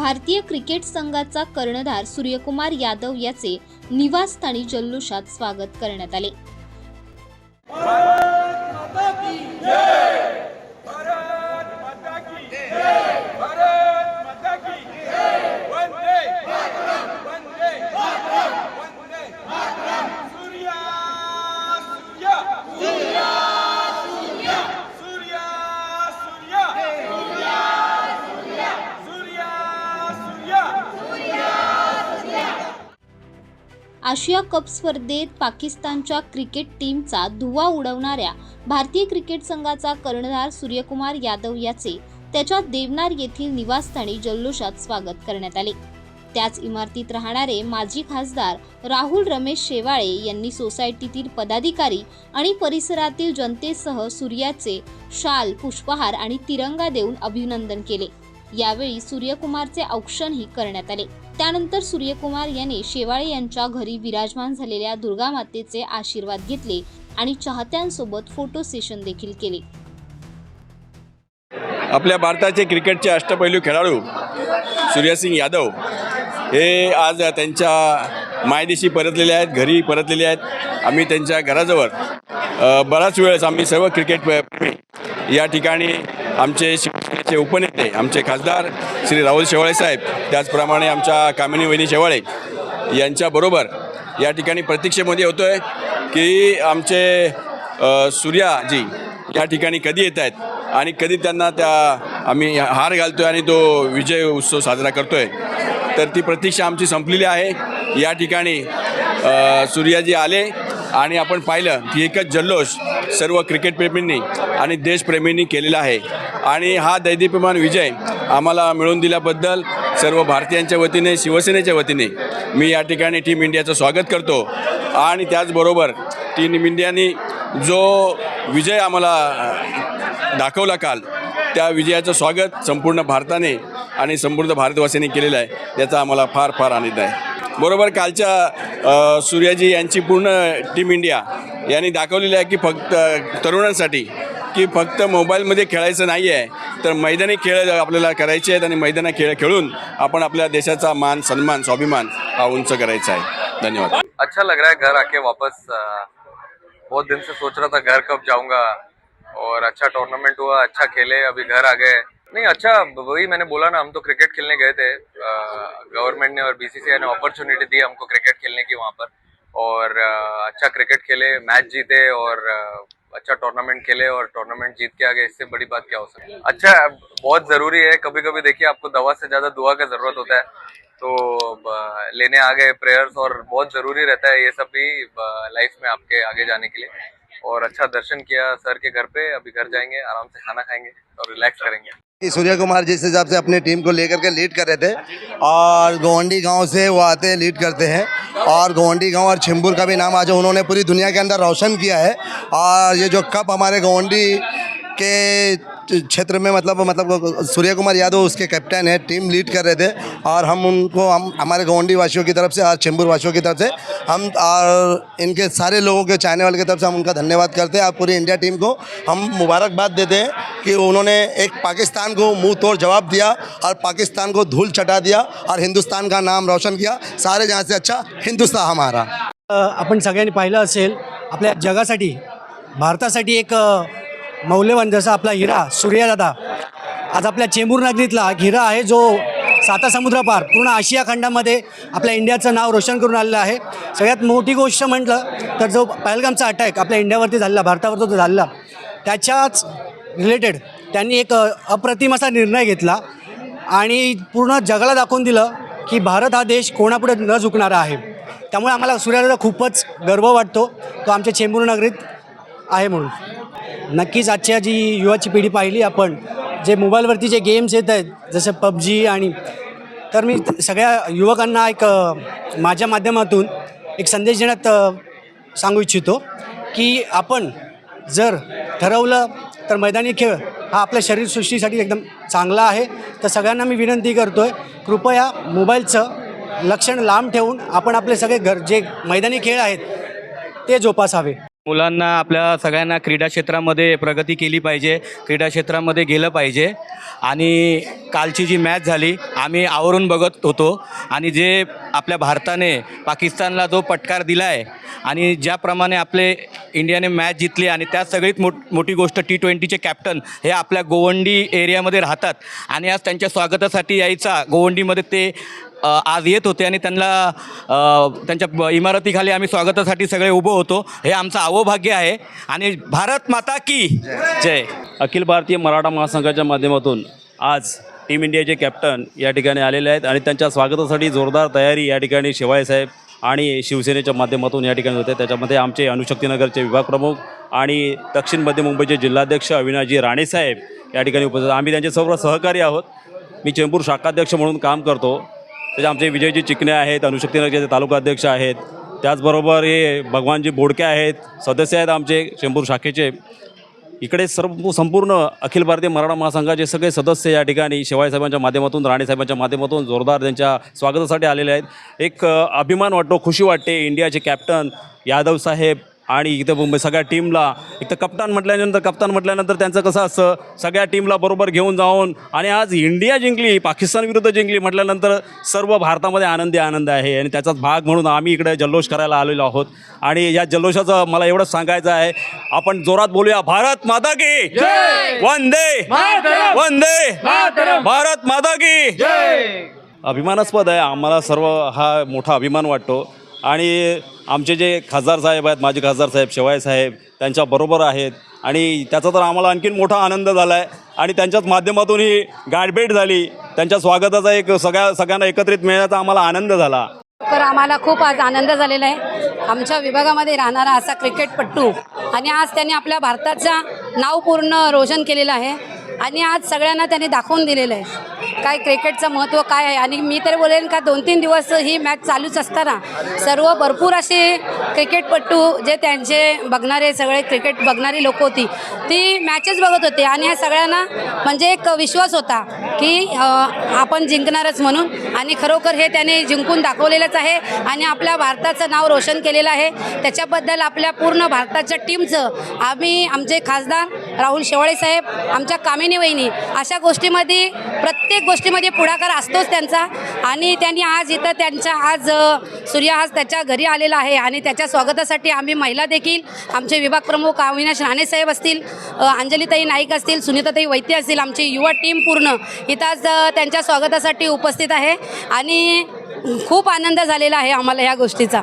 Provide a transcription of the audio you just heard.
भारतीय क्रिकेट संघाचा कर्णधार सूर्यकुमार यादव याचे निवासस्थानी जल्लोषात स्वागत करण्यात आले. आशिया कप स्पर्धेत पाकिस्तानच्या क्रिकेट टीमचा धुव्वा उडवणाऱ्या भारतीय क्रिकेट संघाचा कर्णधार सूर्यकुमार यादव याचे त्याच्या देवनार येथील निवासस्थानी जल्लोषात स्वागत करण्यात आले. त्याच इमारतीत राहणारे माजी खासदार राहुल रमेश शेवाळे यांनी सोसायटीतील पदाधिकारी आणि परिसरातील जनतेसह सूर्याचे शाल पुष्पहार आणि तिरंगा देऊन अभिनंदन केले. यावेळी सूर्यकुमारचे औक्षणही करण्यात आले. त्यानंतर सूर्यकुमार यांनी शेवाळे यांच्या घरी विराजमान झालेल्या दुर्गा मातेचे आशीर्वाद घेतले आणि चाहत्यांसोबत फोटो सेशन देखील केले. आपल्या भारताचे क्रिकेटचे अष्टपैलू खेळाडू सूर्यसिंग यादव हे आज त्यांच्या मायदेशी परतलेले आहेत घरी परतलेले आहेत. आम्ही त्यांच्या घराजवळ बराच वेळेस आम्ही सर्व क्रिकेट या ठिकाणी आमचे शिवसेनेचे उपनेते आमचे खासदार श्री राहुल शेवाळे साहेब त्याचप्रमाणे आमच्या कामिनी वहिनी शेवाळे यांच्याबरोबर या ठिकाणी प्रतीक्षेमध्ये होतो आहे की आमचे सूर्याजी या ठिकाणी कधी येत आहेत आणि कधी त्यांना त्या आम्ही हार घालतो आहे आणि तो विजय उत्सव साजरा करतो आहे तर ती प्रतीक्षा आमची संपलेली आहे. या ठिकाणी सूर्याजी आले. आणि आपण पाहिलं की एकच जल्लोष सर्व क्रिकेटप्रेमींनी आणि देशप्रेमींनी केलेला आहे. आणि हा दैदीप्यमान विजय आम्हाला मिळवून दिल्याबद्दल सर्व भारतीयांच्या वतीने शिवसेनेच्या वतीने मी या ठिकाणी टीम इंडियाचं स्वागत करतो. आणि त्याचबरोबर टीम इंडियाने जो विजय आम्हाला दाखवला काल त्या विजयाचं स्वागत संपूर्ण भारताने आणि संपूर्ण भारतवासींनी केलेलं आहे. याचा आम्हाला फार फार आनंद आहे. बरोबर कालच्या सूर्याजी यांची पूर्ण टीम इंडिया यांनी दाखवलेली आहे की फक्त तरुणांसाठी की फक्त मोबाईलमध्ये खेळायचं नाही आहे तर मैदानी खेळ आपल्याला करायचे आहेत आणि मैदानी खेळ खेळून आपण आपल्या देशाचा मान सन्मान स्वाभिमान हा उंच करायचा आहे. धन्यवाद. अच्छा लग रहा है घर आके वापस बहुत दिन से सोच रहा था घर कब जाऊंगा और अच्छा टूर्नामेंट हुआ अच्छा खेले अभी घर आ गए। नहीं अच्छा वही मैंने बोला ना, हम तो क्रिकेट खेलने गए थे। गवर्नमेंट ने और बीसीसीआई ने अपॉर्चुनिटी दी हमको क्रिकेट खेलने की वहाँ पर। और अच्छा क्रिकेट खेले मैच जीते और अच्छा टूर्नामेंट खेले और टूर्नामेंट जीत के आगे इससे बड़ी बात क्या हो सकती है? अच्छा बहुत ज़रूरी है कभी कभी देखिए, आपको दवा से ज़्यादा दुआ का ज़रूरत होता है। तो लेने आ गए प्रेयर्स और बहुत ज़रूरी रहता है ये सब भी लाइफ में आपके आगे जाने के लिए। और अच्छा दर्शन किया सर के घर पे। अभी घर जाएँगे, आराम से खाना खाएँगे और रिलैक्स करेंगे। सूर्य कुमार जिस हिसाब से अपने टीम को लेकर के लीड कर रहे थे, और गोवंडी गाँव से वो आते हैं लीड करते हैं। और गोवंडी गाँव और छिम्बुर का भी नाम आज उन्होंने पूरी दुनिया के अंदर रोशन किया है। और ये जो कप हमारे गोवंडी के क्षेत्र में मतलब मतलब सूर्य कुमार यादव उसके कैप्टन है टीम लीड कर रहे थे। और हम उनको हम हमारे गवंडी वासियों की तरफ से और चेंबूर वासियों की तरफ से हम और इनके सारे लोगों के चाहने वाले की तरफ से हम उनका धन्यवाद करते हैं। और पूरी इंडिया टीम को हम मुबारकबाद देते हैं कि उन्होंने एक पाकिस्तान को मुँह तोड़ जवाब दिया और पाकिस्तान को धूल चटा दिया और हिंदुस्तान का नाम रोशन किया। सारे जहाँ से अच्छा हिंदुस्तान हमारा। आपण सगळ्यांनी पाहिलं असेल आपल्या जगासाठी भारतासाठी एक मौल्यवान जसा आपला हिरा सूर्यदादा आज आपल्या चेंबूर नगरीतला हिरा आहे जो साता समुद्रपार पूर्ण आशिया खंडामध्ये आपल्या इंडियाचं नाव रोशन करून आलेलं आहे. सगळ्यात मोठी गोष्ट म्हटलं तर जो पहलगामचा अटॅक आपल्या इंडियावरती झाला भारतावरती जो झाला त्याच्याच रिलेटेड त्यांनी एक अप्रतिम असा निर्णय घेतला आणि पूर्ण जगाला दाखवून दिलं की भारत हा देश कोणापुढे न झुकणारा आहे. त्यामुळे आम्हाला सूर्याला खूपच गर्व वाटतो. तो आमच्या चेंबूर नगरीत आहे म्हणून. नक्कीच आजच्या जी युवाची पिढी पाहिली आपण जे मोबाईलवरती जे गेम्स येत आहेत जसं पबजी आणि तर मी सगळ्या युवकांना एक माझ्या माध्यमातून एक संदेश देण्यात सांगू इच्छितो की आपण जर ठरवलं तर मैदानी खेळ हा आपल्या शरीरसृष्टीसाठी एकदम चांगला आहे. तर सगळ्यांना मी विनंती करतो आहे कृपया मोबाईलचं लक्षण लांब ठेवून आपण आपले सगळे घर जे मैदानी खेळ आहेत ते जोपासावे. मुलांना आपल्या सगळ्यांना क्रीडा क्षेत्रामध्ये प्रगती केली पाहिजे क्रीडा क्षेत्रामध्ये गेलं पाहिजे. आणि कालची जी मॅच झाली आम्ही आवरून बघत होतो. आणि जे आपल्या भारताने पाकिस्तानला जो पटकार दिला आहे आणि ज्याप्रमाणे आपले इंडियाने मॅच जितली आणि त्यात सगळीत मोठ मोठी गोष्ट टी ट्वेंटीचे कॅप्टन हे आपल्या गोवंडी एरियामध्ये राहतात. आणि आज त्यांच्या स्वागतासाठी यायचा गोवंडीमध्ये ते आज येत होते आणि त्यांना त्यांच्या इमारतीखाली आम्ही स्वागतासाठी सगळे उभं होतो. हे आमचं अवभाग्य आहे. आणि भारत माता की जय. अखिल भारतीय मराठा महासंघाच्या माध्यमातून आज टीम इंडियाचे कॅप्टन या ठिकाणी आलेले आहेत आणि त्यांच्या स्वागतासाठी जोरदार तयारी या ठिकाणी शिवाय साहेब आणि शिवसेनेच्या माध्यमातून या ठिकाणी होते. त्याच्यामध्ये आमचे अनुशक्तीनगरचे विभाग प्रमुख आणि दक्षिण मध्य मुंबईचे जिल्हाध्यक्ष अविनाजी राणेसाहेब या ठिकाणी उपस्थित आम्ही त्यांचे सर्व सहकारी आहोत. मी चेंबूर शाखाध्यक्ष म्हणून काम करतो. त्याचे आमचे विजयजी चिकणे आहेत अनुशक्तीनगरचे तालुका अध्यक्ष आहेत. त्याचबरोबर हे भगवानजी बोडके आहेत सदस्य आहेत आमचे चेंबूर शाखेचे. इकडे सर्व संपूर्ण अखिल भारतीय मराठा महासंघाचे सगळे सदस्य या ठिकाणी शिवायसाहेबांच्या माध्यमातून राणेसाहेबांच्या माध्यमातून जोरदार त्यांच्या स्वागतासाठी आलेले आहेत. एक अभिमान वाटतो खुशी वाटते इंडियाचे कॅप्टन यादव साहेब आणि इथं मुंबई सगळ्या टीमला एक तर कप्तान म्हटल्यानंतर कप्तान म्हटल्यानंतर त्यांचं कसं असतं सगळ्या टीमला बरोबर घेऊन जाऊन आणि आज इंडिया जिंकली पाकिस्तान विरुद्ध जिंकली म्हटल्यानंतर सर्व भारतामध्ये आनंदी आनंद आहे. आणि त्याचाच भाग म्हणून आम्ही इकडे जल्लोष करायला आलेलो आहोत. आणि या जल्लोषाचं मला एवढंच सांगायचं आहे आपण जोरात बोलूया भारत माता की वंदे! वंदे! भारत माता की! अभिमानास्पद आहे आम्हाला सर्व हा मोठा अभिमान वाटतो. आणि आमचे जे खासदार साहेब आहेत माजी खासदार साहेब शेवाय साहेब त्यांच्याबरोबर आहेत. आणि त्याचा तर आम्हाला आणखीन मोठा आनंद झाला आहे आणि त्यांच्याच माध्यमातून ही गाठभेट झाली. त्यांच्या स्वागताचा एक सगळ्या सगळ्यांना एकत्रित मिळण्याचा आम्हाला आनंद झाला. तर आम्हाला खूप आज आनंद झालेला आहे. आमच्या विभागामध्ये राहणारा असा क्रिकेटपट्टू. आणि आज त्यांनी आपल्या भारताचा नाव पूर्ण रोशन केलेलं आहे. आणि आज सगळ्यांना त्यांनी दाखवून दिलेलं आहे. काय क्रिकेटचं महत्त्व काय आहे? आणि मी तर बोलेन का दोन तीन दिवस ही मॅच चालूच असताना. सर्व भरपूर असे क्रिकेटपट्टू जे त्यांचे बघणारे सगळे क्रिकेट बघणारी लोक होती ती मॅचेस बघत होते. आणि या सगळ्यांना म्हणजे एक विश्वास होता की आपण जिंकणारच म्हणून. आणि खरोखर हे त्याने जिंकून दाखवलेलंच आहे. आणि आपल्या भारताचं नाव रोशन केलेलं आहे. त्याच्याबद्दल आपल्या पूर्ण भारताच्या टीमचं आम्ही आमचे खासदार राहुल शेवाळे साहेब आमच्या कामिनी वहिनी अशा गोष्टीमध्ये प्रत्येक गोष्टीमध्ये पुढाकार असतोच त्यांचा. आणि त्यांनी आज इथं त्यांच्या आज सूर्य आज त्याच्या घरी आलेला आहे आणि त्याच्या स्वागतासाठी आम्ही महिला देखील आमचे विभाग प्रमुख अविनाश राणे साहेब असतील अंजलीताई नाईक असतील सुनीताताई वैद्य असतील आमची युवा टीम पूर्ण इथं आज त्यांच्या स्वागतासाठी उपस्थित आहे. आणि खूप आनंद झालेला आहे आम्हाला ह्या गोष्टीचा.